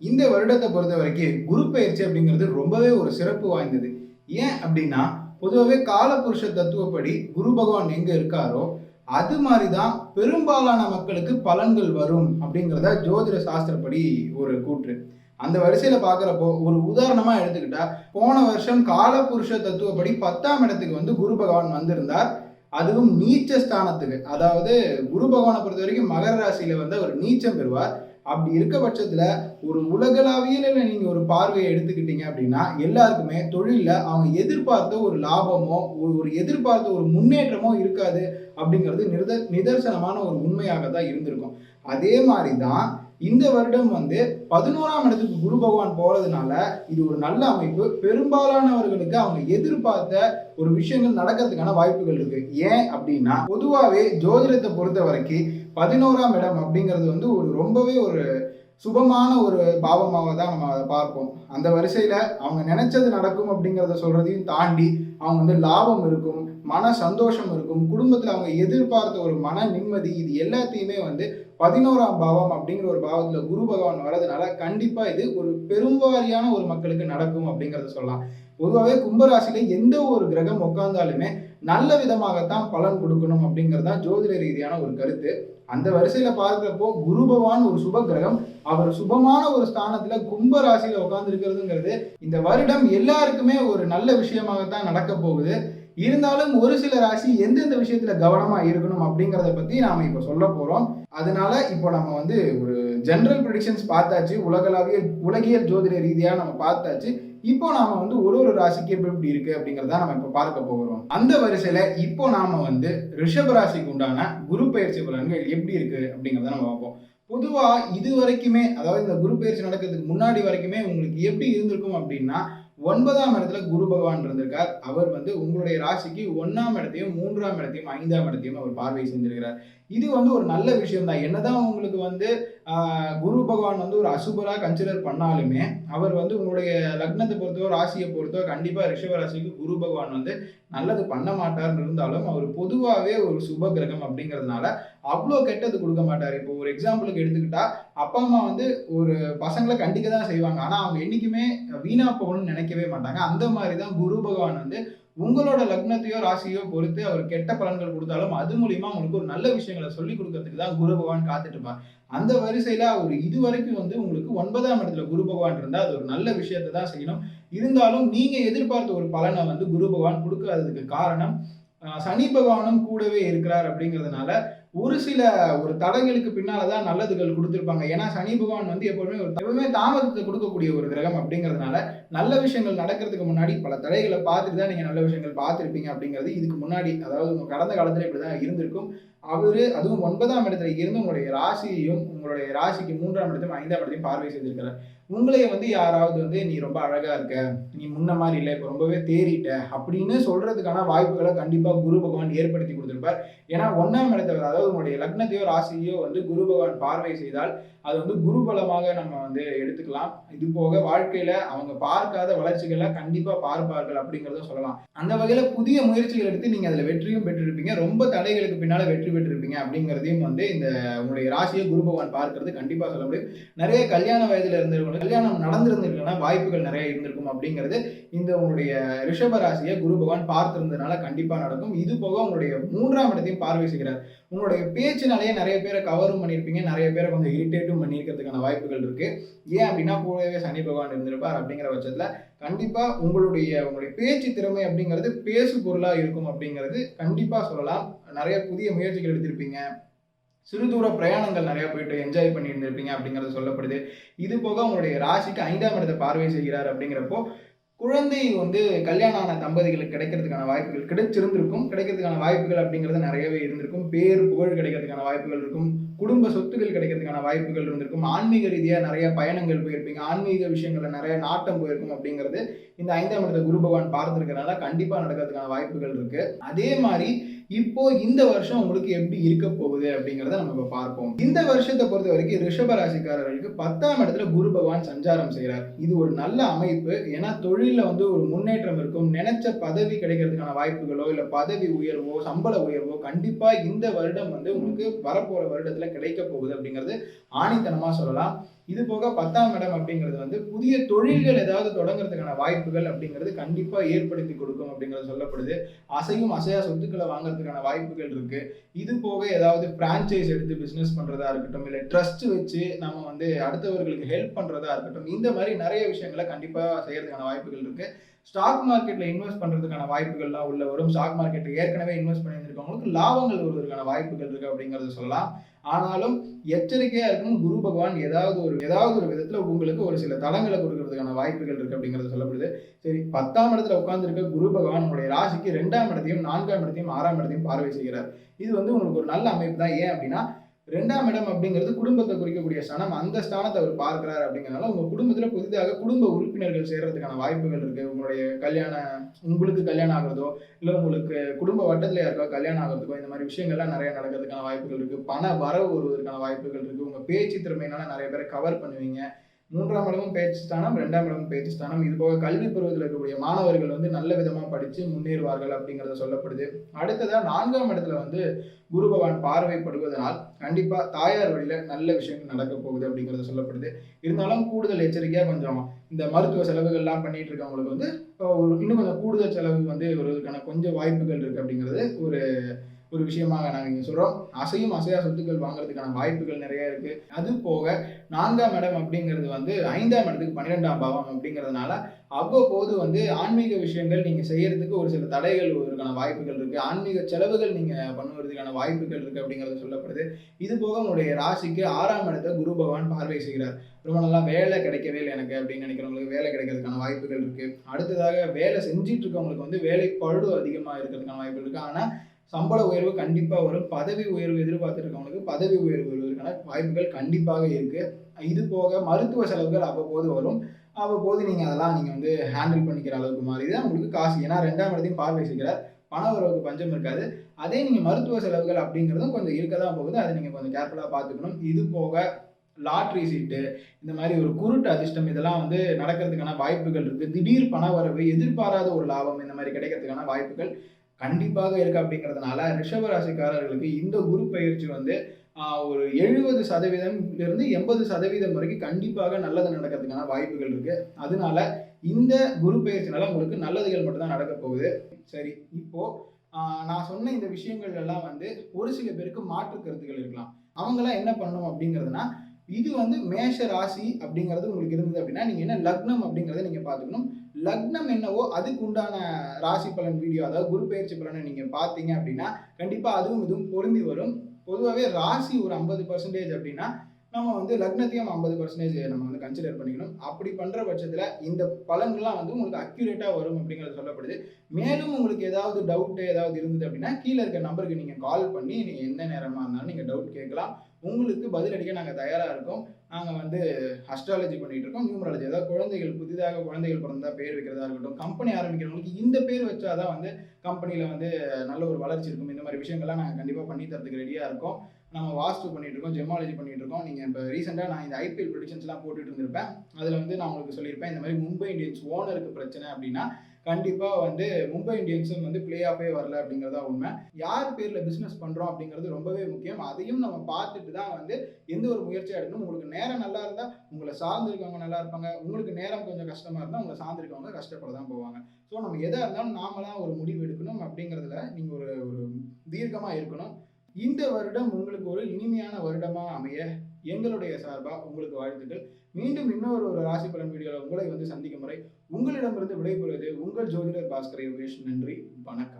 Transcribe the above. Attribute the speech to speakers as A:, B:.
A: இந்த வருடத்தை பொறுத்த வரைக்கும் குரு பயிற்சி அப்படிங்கிறது ரொம்பவே ஒரு சிறப்பு வாய்ந்தது. ஏன் அப்படின்னா பொதுவாகவே காலபுருஷ தத்துவப்படி குரு பகவான் எங்கே இருக்காரோ அது மாதிரி தான் பெரும்பாலான மக்களுக்கு பலன்கள் வரும் அப்படிங்கிறத ஜோதிட சாஸ்திரப்படி ஒரு கூற்று. அந்த வரிசையில் பார்க்குறப்போ ஒரு உதாரணமாக எடுத்துக்கிட்டா போன வருஷம் காலபுருஷ தத்துவப்படி பத்தாம் இடத்துக்கு வந்து குரு பகவான் வந்திருந்தார். அதுவும் நீச்ச ஸ்தானத்துக்கு அதாவது குரு பகவானை பொறுத்த வரைக்கும் மகர ராசியில் வந்து அவர் நீச்சம் பெறுவார். அப்படி இருக்க பட்சத்தில் ஒரு உலகளாவியல நீங்கள் ஒரு பார்வையை எடுத்துக்கிட்டீங்க அப்படின்னா எல்லாருக்குமே தொழிலில் அவங்க எதிர்பார்த்த ஒரு லாபமோ ஒரு ஒரு எதிர்பார்த்த ஒரு முன்னேற்றமோ இருக்காது அப்படிங்கிறது நித நிதர்சனமான ஒரு உண்மையாக தான் இருந்திருக்கும். அதே மாதிரி தான் இந்த வருடம் வந்து பதினோராம் இடத்துக்கு குரு பகவான் போறதுனால இது ஒரு நல்ல அமைப்பு. பெரும்பாலானவர்களுக்கு அவங்க எதிர்பார்த்த ஒரு விஷயங்கள் நடக்கிறதுக்கான வாய்ப்புகள் இருக்கு. ஏன் அப்படின்னா பொதுவாகவே ஜோதிடத்தை பொறுத்த வரைக்கும் பதினோராம் இடம் அப்படிங்கிறது வந்து ஒரு ரொம்பவே ஒரு சுபமான ஒரு பாவமாக தான் நம்ம அதை பார்ப்போம். அந்த வரிசையில் அவங்க நினைச்சது நடக்கும் அப்படிங்கிறத சொல்கிறதையும் தாண்டி அவங்க வந்து லாபம் இருக்கும் மன சந்தோஷம் இருக்கும் குடும்பத்தில் அவங்க எதிர்பார்த்த ஒரு மன நிம்மதி இது எல்லாத்தையுமே வந்து பதினோராம் பாவம் அப்படிங்கிற ஒரு பாவத்தில் குரு பகவான் வர்றதுனால கண்டிப்பாக இது ஒரு பெரும்பாரியான ஒரு மக்களுக்கு நடக்கும் அப்படிங்கிறத சொல்லலாம். பொதுவாகவே கும்பராசியில் எந்த ஒரு கிரகம் உட்காந்தாலுமே நல்ல விதமாகத்தான் பலன் கொடுக்கணும் அப்படிங்கிறது தான் ஜோதிட ரீதியான ஒரு கருத்து. அந்த வரிசையில பார்க்கிறப்போ குரு பகவான் ஒரு சுப கிரகம். அவர் சுபமான ஒரு ஸ்தானத்துல கும்ப ராசியில உட்கார்ந்து இருக்கிறதுங்கிறது இந்த வருடம் எல்லாருக்குமே ஒரு நல்ல விஷயமாகத்தான் நடக்க போகுது. இருந்தாலும் ஒரு சில ராசி எந்தெந்த விஷயத்துல கவனமா இருக்கணும் அப்படிங்கிறத பத்தி நாம இப்ப சொல்ல போறோம். அதனால இப்போ நம்ம வந்து ஒரு ஜென்ரல் ப்ரிடிக்ஷன்ஸ் பார்த்தாச்சு. உலகளாவிய உலகியல் ஜோதிட ரீதியா நம்ம பார்த்தாச்சு. இப்போ நாம வந்து ஒரு ஒரு ராசிக்கு எப்படி எப்படி இருக்கு அப்படிங்கறத நம்ம இப்போ பார்க்க போகிறோம். அந்த வரிசையில இப்போ நாம வந்து ரிஷப ராசிக்கு உண்டான குரு பயிற்சி பலன்கள் எப்படி இருக்கு அப்படிங்கறத நம்ம பார்ப்போம். பொதுவா இது வரைக்குமே அதாவது இந்த குரு பயிற்சி நடக்கிறதுக்கு முன்னாடி வரைக்குமே உங்களுக்கு எப்படி இருந்திருக்கும் அப்படின்னா ஒன்பதாம் இடத்துல குரு பகவான் இருந்திருக்கார். அவர் வந்து உங்களுடைய ராசிக்கு ஒன்னாம் இடத்தையும் மூன்றாம் இடத்தையும் ஐந்தாம் இடத்தையும் அவர் பார்வை செஞ்சிருக்கிறார். இது வந்து ஒரு நல்ல விஷயம் தான் என்னதான் உங்களுக்கு வந்து குரு பகவான் வந்து ஒரு அசுபராக கன்சிடர் பண்ணாலுமே அவர் வந்து உங்களுடைய லக்னத்தை பொறுத்தோ ராசியை பொறுத்தோ கண்டிப்பாக ரிஷப ராசிக்கு குரு பகவான் வந்து நல்லது பண்ண மாட்டார்னு இருந்தாலும் அவர் பொதுவாகவே ஒரு சுப கிரகம் அப்படிங்கிறதுனால அவ்வளோ கெட்டது கொடுக்க மாட்டார். இப்போ ஒரு எக்ஸாம்பிளுக்கு எடுத்துக்கிட்டா அப்பா அம்மா வந்து ஒரு பசங்களை கண்டிக்க தான் செய்வாங்க. ஆனால் அவங்க என்றைக்குமே வீணா போகணும்னு நினைக்கவே மாட்டாங்க. அந்த மாதிரி தான் குரு பகவான் வந்து உங்களோட லக்னத்தையோ ராசியோ பொறுத்து அவர் கெட்ட பலன்கள் கொடுத்தாலும் அது மூலியமா உங்களுக்கு ஒரு நல்ல விஷயங்களை சொல்லி கொடுக்கறதுக்கு தான் குரு பகவான் காத்துட்டு இருப்பார். அந்த வரிசையில அவர் இது வரைக்கும் வந்து உங்களுக்கு ஒன்பதாம் இடத்துல குரு பகவான் இருந்தால் அது ஒரு நல்ல விஷயத்தை தான் செய்யணும். இருந்தாலும் நீங்க எதிர்பார்த்த ஒரு பலனை வந்து குரு பகவான் கொடுக்காததுக்கு காரணம் சனி பகவானும் கூடவே இருக்கிறார் அப்படிங்கிறதுனால ஒரு சில ஒரு தடங்களுக்கு பின்னால தான் நல்லதுகள் கொடுத்துருப்பாங்க. ஏன்னா சனி பகவான் வந்து எப்பவுமே ஒரு எப்பவுமே தாமதத்தை கொடுக்கக்கூடிய ஒரு கிரகம் அப்படிங்கிறதுனால நல்ல விஷயங்கள் நடக்கிறதுக்கு முன்னாடி பல தடைகளை பார்த்துட்டு தான் நீங்க நல்ல விஷயங்கள் பார்த்துருப்பீங்க அப்படிங்கிறது இதுக்கு முன்னாடி அதாவது உங்க கடந்த காலத்துல இப்படிதான் இருந்திருக்கும். அவரு அதுவும் ஒன்பதாம் இடத்துல இருந்து உங்களுடைய ராசியையும் உங்களுடைய ராசிக்கு மூன்றாம் இடத்தையும் ஐந்தாம் இடத்தையும் பார்வை செய்திருக்கிறார். உங்களைய வந்து யாராவது வந்து நீ ரொம்ப அழகா இருக்க. நீ முன்ன மாதிரி இல்லை. இப்போ ரொம்பவே தேறிட்ட. அப்படின்னு சொல்றதுக்கான வாய்ப்புகளை கண்டிப்பா குரு பகவான் ஏற்படுத்தி கொடுத்துருப்பார். ஏன்னா ஒன்னாம் இடத்தவர் அதாவது உங்களுடைய லக்னத்தையோ ராசியோ வந்து குரு பகவான் பார்வை செய்தால் அது வந்து குருபலமாக நம்ம வந்து எடுத்துக்கலாம். இது போக வாழ்க்கையில அவங்க பார்க்காத வளர்ச்சிகளை கண்டிப்பா பார்ப்பார்கள் அப்படிங்கிறத சொல்லலாம். அந்த வகையில புதிய முயற்சிகள் எடுத்து நீங்க அதுல வெற்றியும் பெற்றிருப்பீங்க. ரொம்ப தடைகளுக்கு பின்னால வெற்றி பெற்றிருப்பீங்க அப்படிங்கிறதையும் வந்து இந்த உங்களுடைய ராசியை குரு பகவான் பார்க்கறது கண்டிப்பா சொல்ல முடியும். நிறைய கல்யாண வயதுல இருந்தவங்களுக்கு கல்யாணம் நடந்திருந்திருக்கனா வாய்ப்புகள் நிறைய இருந்திருக்கும் அப்படிங்கிறது இந்த உங்களுடைய ரிஷப ராசியை குரு பகவான் பார்த்திருந்ததுனால கண்டிப்பாக நடக்கும். இது போக உங்களுடைய மூன்றாம் இடத்தையும் பார்வை செய்கிறார் உங்களுடைய பேச்சினாலேயே நிறைய பேரை கவரும் பண்ணியிருப்பீங்க. நிறைய பேரை கொஞ்சம் இரிட்டேட்டும் பண்ணியிருக்கிறதுக்கான வாய்ப்புகள் இருக்கு. ஏன் அப்படின்னா கூடவே சனி பகவான் இருந்திருப்பார் அப்படிங்கிற பட்சத்தில் கண்டிப்பாக உங்களுடைய உங்களுடைய பேச்சு திறமை அப்படிங்கிறது பேசு பொருளாக இருக்கும் அப்படிங்கிறது கண்டிப்பாக சொல்லலாம். நிறைய புதிய முயற்சிகள் எடுத்திருப்பீங்க. சிறு தூர பிரயாணங்கள் நிறைய போயிட்டு என்ஜாய் பண்ணி இருந்திருப்பீங்க அப்படிங்கிறது சொல்லப்படுது. இது போக உங்களுடைய ராசிக்கு ஐந்தாம் இடத்தை பார்வை செய்கிறார் அப்படிங்கிறப்போ குழந்தை வந்து கல்யாணம் ஆன தம்பதிகளுக்கு கிடைக்கிறதுக்கான வாய்ப்புகள் கிடைச்சிருந்திருக்கும். கிடைக்கிறதுக்கான வாய்ப்புகள் அப்படிங்கிறது நிறையவே இருந்திருக்கும். பேர் புகழ் கிடைக்கிறதுக்கான வாய்ப்புகள் இருக்கும். குடும்ப சொத்துக்கள் கிடைக்கிறதுக்கான வாய்ப்புகள் இருந்திருக்கும். ஆன்மீக ரீதியாக நிறைய பயணங்கள் போயிருப்பீங்க. ஆன்மீக விஷயங்களில் நிறைய நாட்டம் போயிருக்கும் அப்படிங்கிறது இந்த ஐந்தாம் இடத்தை குரு பகவான் பார்த்துருக்கிறனால கண்டிப்பாக நடக்கிறதுக்கான வாய்ப்புகள் இருக்குது அதே மாதிரி இப்போ இந்த வருஷம் உங்களுக்கு எப்படி இருக்க போகுது அப்படிங்கிறத நம்ம இப்போ பார்ப்போம். இந்த வருஷத்தை பொறுத்த வரைக்கும் ரிஷப ராசிக்காரர்களுக்கு பத்தாம் இடத்துல குரு பகவான் சஞ்சாரம் செய்கிறார் இது ஒரு நல்ல அமைப்பு. ஏன்னா தொழிலில் வந்து ஒரு முன்னேற்றம் இருக்கும். நினைச்ச பதவி கிடைக்கிறதுக்கான வாய்ப்புகளோ இல்லை பதவி உயர்வோ சம்பள உயர்வோ கண்டிப்பாக இந்த வருடம் வந்து உங்களுக்கு வரப்போகிற வருடத்தில் கிடைக்க போகுது அப்படிங்கிறது ஆணித்தனமாக சொல்லலாம். இது போக பத்தாம் இடம் அப்படிங்கிறது வந்து புதிய தொழில்கள் ஏதாவது தொடங்குறதுக்கான வாய்ப்புகள் அப்படிங்கிறது கண்டிப்பாக ஏற்படுத்தி கொடுக்கும் அப்படிங்கிறது சொல்லப்படுது. அசையும் அசையா சொத்துக்களை வாங்குறதுக்கான வாய்ப்புகள் இருக்கு. இது போக ஏதாவது பிரான்ச்சைஸ் எடுத்து பிஸ்னஸ் பண்றதா இருக்கட்டும் இல்லை ட்ரஸ்ட் வச்சு நம்ம வந்து அடுத்தவர்களுக்கு ஹெல்ப் பண்றதா இருக்கட்டும் இந்த மாதிரி நிறைய விஷயங்களை கண்டிப்பாக செய்யறதுக்கான வாய்ப்புகள் இருக்கு. ஸ்டாக் மார்க்கெட்ல இன்வெஸ்ட் பண்றதுக்கான வாய்ப்புகள்லாம் உள்ள வரும். ஸ்டாக் மார்க்கெட்டில் ஏற்கனவே இன்வெஸ்ட் பண்ணியிருந்திருக்கவங்களுக்கு லாபங்கள் வருவதற்கான வாய்ப்புகள் இருக்கு அப்படிங்கறத சொல்லலாம். ஆனாலும் எச்சரிக்கையா இருக்கணும். குரு பகவான் ஏதாவது ஒரு ஏதாவது ஒரு விதத்துல உங்களுக்கு ஒரு சில தளங்களை கொடுக்கறதுக்கான வாய்ப்புகள் இருக்கு அப்படிங்கறது சொல்லப்படுது. சரி பத்தாம் இடத்துல உட்கார்ந்துருக்க குரு பகவான் உங்களுடைய ராசிக்கு ரெண்டாம் இடத்தையும் நான்காம் இடத்தையும் ஆறாம் இடத்தையும் பார்வை செய்கிறார். இது வந்து உங்களுக்கு ஒரு நல்ல அமைப்பு தான். ஏன் அப்படின்னா ரெண்டாம் இடம் அப்படிங்கிறது குடும்பத்தை குறிக்கக்கூடிய ஸ்தானம். அந்த ஸ்தானத்தை அவர் பார்க்கிறார் அப்படிங்கிறனால உங்க குடும்பத்துல புதிதாக குடும்ப உறுப்பினர்கள் சேர்றதுக்கான வாய்ப்புகள் இருக்கு. உங்களுடைய கல்யாண உங்களுக்கு கல்யாணம் ஆகுறதோ இல்லை உங்களுக்கு குடும்ப வட்டத்துல யாருக்கோ கல்யாணம் ஆகிறதுக்கோ இந்த மாதிரி விஷயங்கள்லாம் நிறைய நடக்கிறதுக்கான வாய்ப்புகள் இருக்கு. பண வரவு வருவதற்கான வாய்ப்புகள் இருக்கு. உங்க பேச்சு திறமையினால நிறைய பேரை கவர் பண்ணுவீங்க. மூன்றாம் இடமும் பேச்சு ஸ்தானம் ரெண்டாம் இடமும் பேச்சு ஸ்தானம். இது போக கல்வி பருவத்தில் இருக்கக்கூடிய மாணவர்கள் வந்து நல்ல விதமாக படித்து முன்னேறுவார்கள் அப்படிங்கிறத சொல்லப்படுது. அடுத்ததாக நான்காம் இடத்துல வந்து குரு பகவான் பார்வைப்படுவதனால் கண்டிப்பாக தாயார் வழியில் நல்ல விஷயங்கள் நடக்க போகுது அப்படிங்கிறத சொல்லப்படுது. இருந்தாலும் கூடுதல் எச்சரிக்கையாக கொஞ்சம் இந்த மருத்துவ செலவுகள்லாம் பண்ணிட்டு இருக்கவங்களுக்கு வந்து இன்னும் கொஞ்சம் கூடுதல் செலவு வந்து வருவதற்கான கொஞ்சம் வாய்ப்புகள் இருக்குது அப்படிங்கிறது ஒரு ஒரு விஷயமாக நாங்கள் இங்கே சொல்கிறோம் அசையும் அசையா சொத்துக்கள் வாங்குறதுக்கான வாய்ப்புகள் நிறைய இருக்குது அது போக நான்காம் இடம் அப்படிங்கிறது வந்து ஐந்தாம் இடத்துக்கு பன்னிரெண்டாம் பாவம் அப்படிங்கிறதுனால அவ்வப்போது வந்து ஆன்மீக விஷயங்கள் நீங்கள் செய்யறதுக்கு ஒரு சில தடைகள் இருக்கான வாய்ப்புகள் இருக்குது ஆன்மீக செலவுகள் நீங்கள் பண்ணுவதற்கான வாய்ப்புகள் இருக்குது அப்படிங்கிறது சொல்லப்படுது. இது போக உங்களுடைய ராசிக்கு ஆறாம் இடத்தை குரு பகவான் பார்வை செய்கிறார். ரொம்ப நல்லா வேலை கிடைக்கவே இல்லை எனக்கு அப்படின்னு நினைக்கிறவங்களுக்கு வேலை கிடைக்கிறதுக்கான வாய்ப்புகள் இருக்குது அடுத்ததாக வேலை செஞ்சிட்டு இருக்கவங்களுக்கு வந்து வேலை பழுது அதிகமாக இருக்கிறதுக்கான வாய்ப்புகள் இருக்குது ஆனால் சம்பள உயர்வு கண்டிப்பாக வரும். பதவி உயர்வு எதிர்பார்த்துருக்கவங்களுக்கு பதவி உயர்வு வருவதற்கான வாய்ப்புகள் கண்டிப்பாக இருக்குது இது போக மருத்துவ செலவுகள் அவ்வப்போது வரும். அவ்வப்போது நீங்கள் அதெல்லாம் நீங்கள் வந்து ஹேண்டில் பண்ணிக்கிற அளவுக்கு மாதிரி தான் உங்களுக்கு காசு. ஏன்னா ரெண்டாம் இடத்தையும் பார்வை செய்கிறார் பண உறவுக்கு பஞ்சம் இருக்காது. அதே நீங்கள் மருத்துவ செலவுகள் அப்படிங்கிறதும் கொஞ்சம் இருக்க தான் போகுது. அதை நீங்கள் கொஞ்சம் கேர்ஃபுல்லாக பார்த்துக்கணும். இது போக லாட்ரி சீட்டு இந்த மாதிரி ஒரு குருட்டு அதிர்ஷ்டம் இதெல்லாம் வந்து நடக்கிறதுக்கான வாய்ப்புகள் இருக்குது திடீர் பண வரவு எதிர்பாராத ஒரு லாபம் இந்த மாதிரி கிடைக்கிறதுக்கான வாய்ப்புகள் கண்டிப்பாக இருக்கு அப்படிங்கிறதுனால ரிஷப ராசிக்காரர்களுக்கு இந்த குரு பயிற்சி வந்து ஒரு எழுபது சதவீதம் இருந்து எண்பது சதவீதம் வரைக்கும் கண்டிப்பாக நல்லது நடக்கிறதுக்கான வாய்ப்புகள் இருக்கு. அதனால இந்த குரு பயிற்சினால உங்களுக்கு நல்லதுகள் மட்டும்தான் நடக்க போகுது. சரி இப்போ நான் சொன்ன இந்த விஷயங்கள் எல்லாம் வந்து ஒரு சில பேருக்கு மாற்று கருத்துக்கள் இருக்கலாம். அவங்களாம் என்ன பண்ணணும் அப்படிங்கிறதுனா இது வந்து மேஷ ராசி அப்படிங்கிறது உங்களுக்கு இருந்தது அப்படின்னா நீங்கள் என்ன லக்னம் அப்படிங்கிறத நீங்கள் பார்த்துக்கணும். லக்னம் என்னவோ அதுக்கு உண்டான ராசி பலன் வீடியோ அதாவது குரு பயிற்சி பலனை நீங்கள் பார்த்தீங்க அப்படின்னா கண்டிப்பாக அதுவும் இதுவும் பொருந்தி வரும். பொதுவாகவே ராசி ஒரு ஐம்பது பர்சன்டேஜ் அப்படின்னா நம்ம வந்து லக்னத்தையும் ஐம்பது பர்சன்டேஜ் நம்ம வந்து கன்சிடர் பண்ணிக்கணும். அப்படி பண்ணுற பட்சத்தில் இந்த பலன்கள்லாம் வந்து உங்களுக்கு அக்யூரேட்டாக வரும் அப்படிங்கிறது சொல்லப்படுது. மேலும் உங்களுக்கு ஏதாவது டவுட்டு ஏதாவது இருந்தது அப்படின்னா கீழே இருக்க நம்பருக்கு நீங்கள் கால் பண்ணி நீங்கள் எந்த நேரமாக இருந்தாலும் நீங்கள் டவுட் கேட்கலாம். உங்களுக்கு பதிலளிக்க நாங்கள் தயாராக இருக்கோம். நாங்கள் வந்து அஸ்ட்ராலஜி பண்ணிகிட்டு இருக்கோம். நியூமராலஜி அதாவது குழந்தைகள் புதிதாக குழந்தைகள் பிறந்தா பேர் வைக்கிறதா இருக்கட்டும் கம்பெனி ஆரம்பிக்கிறவங்களுக்கு இந்த பேர் வச்சாதான் வந்து கம்பெனியில் வந்து நல்ல ஒரு வளர்ச்சி இருக்கும். இந்த மாதிரி விஷயங்கள்லாம் நாங்கள் கண்டிப்பாக பண்ணி தரதுக்கு ரெடியாக இருக்கோம். நம்ம வாஸ்து பண்ணிட்டு இருக்கோம் ஜெமாலஜி பண்ணிட்டு இருக்கோம் நீங்க இப்போ ரீசெண்டாக நான் இந்த ஐபிஎல் ப்ரொடிக்ஷன்ஸ்லாம் போட்டுட்டு இருந்திருப்பேன். அதுல வந்து நான் உங்களுக்கு சொல்லியிருப்பேன் இந்த மாதிரி மும்பை இந்தியன்ஸ் ஓனருக்கு பிரச்சனை அப்படின்னா கண்டிப்பா வந்து மும்பை இந்தியன்ஸும் வந்து பிளே ஆஃபே வரல அப்படிங்கிறதா உண்மை. யார் பேர்ல பிசினஸ் பண்றோம் அப்படிங்கிறது ரொம்பவே முக்கியம். அதையும் நம்ம பார்த்துட்டு தான் வந்து எந்த ஒரு முயற்சியாக எடுக்கணும். உங்களுக்கு நேரம் நல்லா இருந்தா உங்களை சார்ந்திருக்கவங்க நல்லா இருப்பாங்க. உங்களுக்கு நேரம் கொஞ்சம் கஷ்டமா இருந்தா உங்களை சார்ந்திருக்கவங்க கஷ்டப்பட தான் போவாங்க. ஸோ நம்ம எதாக இருந்தாலும் நாமளாக ஒரு முடிவு எடுக்கணும் அப்படிங்கிறதுல நீங்கள் ஒரு ஒரு தீர்க்கமாக இருக்கணும். இந்த வருடம் உங்களுக்கு ஒரு இனிமையான வருடமா அமைய எங்களுடைய சார்பா உங்களுக்கு வாழ்த்துக்கள். மீண்டும் இன்னொரு ஒரு ராசி பலன் வீடியோவில் உங்களை வந்து சந்திக்கும் முறை உங்களிடமிருந்து விடைபெறுவது உங்கள் ஜோதிடர் பாஸ்கர் யோகேஷ். நன்றி வணக்கம்.